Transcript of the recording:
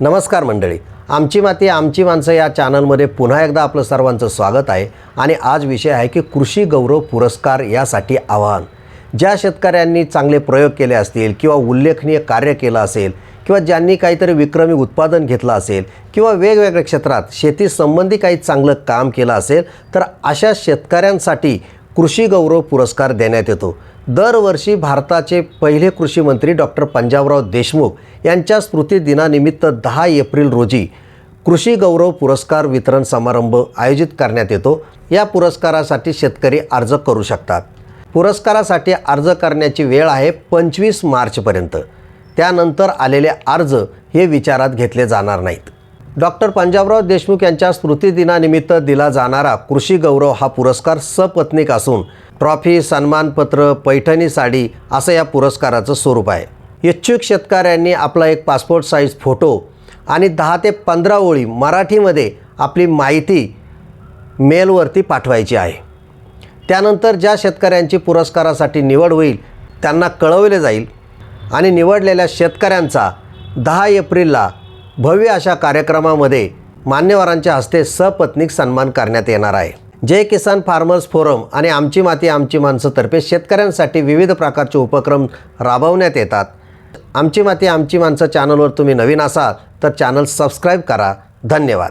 नमस्कार मंडळी. आमची माती आमची माणसं या चॅनलमध्ये पुन्हा एकदा आपलं सर्वांचं स्वागत आहे आणि आज विषय आहे की कृषी गौरव पुरस्कार यासाठी आवाहन. ज्या शेतकऱ्यांनी चांगले प्रयोग केले असतील किंवा उल्लेखनीय कार्य केलं असेल किंवा ज्यांनी काहीतरी विक्रमी उत्पादन घेतलं असेल किंवा वेगवेगळ्या क्षेत्रात शेतीसंबंधी काही चांगलं काम केलं असेल तर अशा शेतकऱ्यांसाठी कृषी गौरव पुरस्कार देण्यात येतो. दरवर्षी भारताचे पहिले कृषी मंत्री डॉक्टर पंजाबराव देशमुख यांच्या स्मृतिदिनानिमित्त दहा एप्रिल रोजी कृषी गौरव पुरस्कार वितरण समारंभ आयोजित करण्यात येतो. या पुरस्कारासाठी शेतकरी अर्ज करू शकतात. पुरस्कारासाठी अर्ज करण्याची वेळ आहे पंचवीस मार्चपर्यंत. त्यानंतर आलेले अर्ज हे विचारात घेतले जाणार नाहीत. डॉक्टर पंजाबराव देशमुख यांच्या स्मृतिदिनानिमित्त दिला जाणारा कृषी गौरव हा पुरस्कार सपत्नीक असून ट्रॉफी सन्मानपत्र पैठणी साडी असं या पुरस्काराचं स्वरूप आहे. इच्छुक शेतकऱ्यांनी आपला एक पासपोर्ट साईज फोटो आणि दहा ते पंधरा ओळी मराठीमध्ये आपली माहिती मेलवरती पाठवायची आहे. त्यानंतर ज्या शेतकऱ्यांची पुरस्कारासाठी निवड होईल त्यांना कळवले जाईल आणि निवडलेल्या शेतकऱ्यांचा दहा एप्रिलला भव्य अशा कार्यक्रमामध्ये मान्यवरांच्या हस्ते सपत्नीक सन्मान करण्यात येणार आहे. जय किसान फार्मर्स फोरम आणि आमची माती आमची माणसंतर्फे शेतकऱ्यांसाठी विविध प्रकारचे उपक्रम राबवण्यात येतात. आमची माती आमची माणसं चॅनलवर तुम्ही नवीन असाल तर चॅनल सबस्क्राईब करा. धन्यवाद.